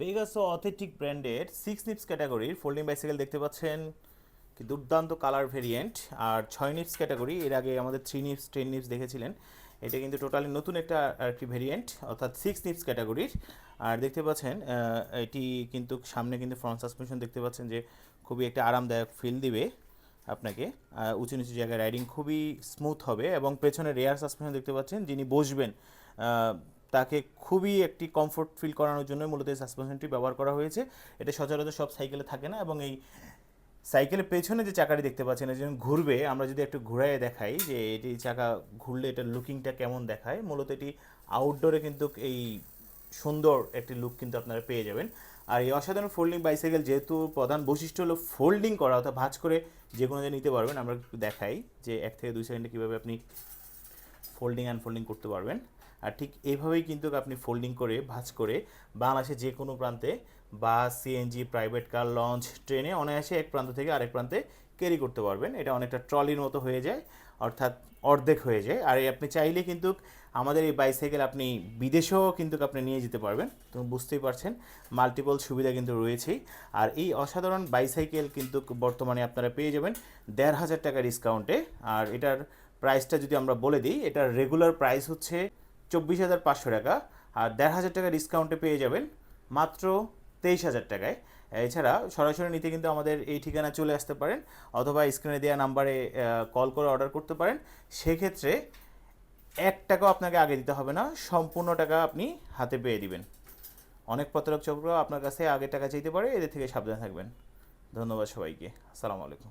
বেগাসো authentic ব্র্যান্ডের six নিপস ক্যাটাগরির ফোল্ডিং বাইসাইকেল দেখতে পাচ্ছেন। কি দুর্দান্ত কালার ভেরিয়েন্ট আর ছয় নিপস ক্যাটাগরি এর আগে আমাদের থ্রি নিপস টেন নিপস দেখেছিলেন। এটা কিন্তু টোটালি নতুন একটা একটি ভেরিয়েন্ট অর্থাৎ সিক্স নিপস ক্যাটাগরির আর দেখতে পাচ্ছেন এটি কিন্তু সামনে কিন্তু ফ্রন্ট সাসপেনশন দেখতে পাচ্ছেন যে খুবই একটা আরামদায়ক ফিল দিবে আপনাকে। উঁচু নিচু জায়গায় রাইডিং খুবই স্মুথ হবে এবং পেছনে রেয়ার সাসপেনশন দেখতে পাচ্ছেন যিনি বসবেন তাকে খুবই একটি কমফোর্ট ফিল করানোর জন্য মূলত এই সাসপেনশনটি ব্যবহার করা হয়েছে। এটা সচরাচর সব সাইকেলে থাকে না এবং এই সাইকেলের পেছনে যে চাকাটি দেখতে পাচ্ছেন যখন ঘুরবে, আমরা যদি একটু ঘুরাই দেখাই যে এটি চাকা ঘুরলে এটার লুকিংটা কেমন দেখায়, মূলত এটি আউটডোরে কিন্তু এই সুন্দর একটি লুক কিন্তু আপনারা পেয়ে যাবেন। আর এই অসাধারণ ফোল্ডিং বাইসাইকেল যেহেতু প্রধান বৈশিষ্ট্য হলো ফোল্ডিং করা, অর্থাৎ ভাঁজ করে যে কোনো জায়গায় নিতে পারবেন। আমরা একটু দেখাই যে এক থেকে দুই সেকেন্ডে কীভাবে আপনি ফোল্ডিং আনফোল্ডিং করতে পারবেন। আর ঠিক এইভাবেই কিন্তু আপনি ফোল্ডিং করে, ভাঁজ করে বাংলাদেশের যে কোনো প্রান্তে bus CNG private car launch ট্রেনে অনায়াসে এক প্রান্ত থেকে আরেক প্রান্তে ক্যারি করতে পারবেন। এটা অনেকটা ট্রলির মতো হয়ে যায়, অর্থাৎ অর্ধেক হয়ে যায়। আর আপনি চাইলে কিন্তু আমাদের এই বাইসাইকেল আপনি বিদেশেও কিন্তু আপনি নিয়ে যেতে পারবেন। তো বুঝতেই পারছেন মাল্টিপল সুবিধা কিন্তু রয়েছেই। আর এই অসাধারণ বাইসাইকেল কিন্তু বর্তমানে আপনারা পেয়ে যাবেন দেড় হাজার টাকা ডিসকাউন্টে আর এটার প্রাইসটা যদি আমরা বলে দিই, এটার রেগুলার প্রাইস হচ্ছে চব্বিশ হাজার পাঁচশো টাকা আর দেড় হাজার টাকা ডিসকাউন্টে পেয়ে যাবেন মাত্র তেইশ হাজার টাকায়। এছাড়া সরাসরি নিতে কিন্তু আমাদের এই ঠিকানা চলে আসতে পারেন অথবা স্ক্রিনে দেওয়া নাম্বারে কল করে অর্ডার করতে পারেন। সেক্ষেত্রে এক টাকাও আপনাকে আগে দিতে হবে না, সম্পূর্ণ টাকা আপনি হাতে পেয়ে দিবেন। অনেক প্রতারক চক্র আপনার কাছে আগে টাকা চাইতে পারে, এদের থেকে সাবধানে থাকবেন। ধন্যবাদ সবাইকে। আসসালামু আলাইকুম।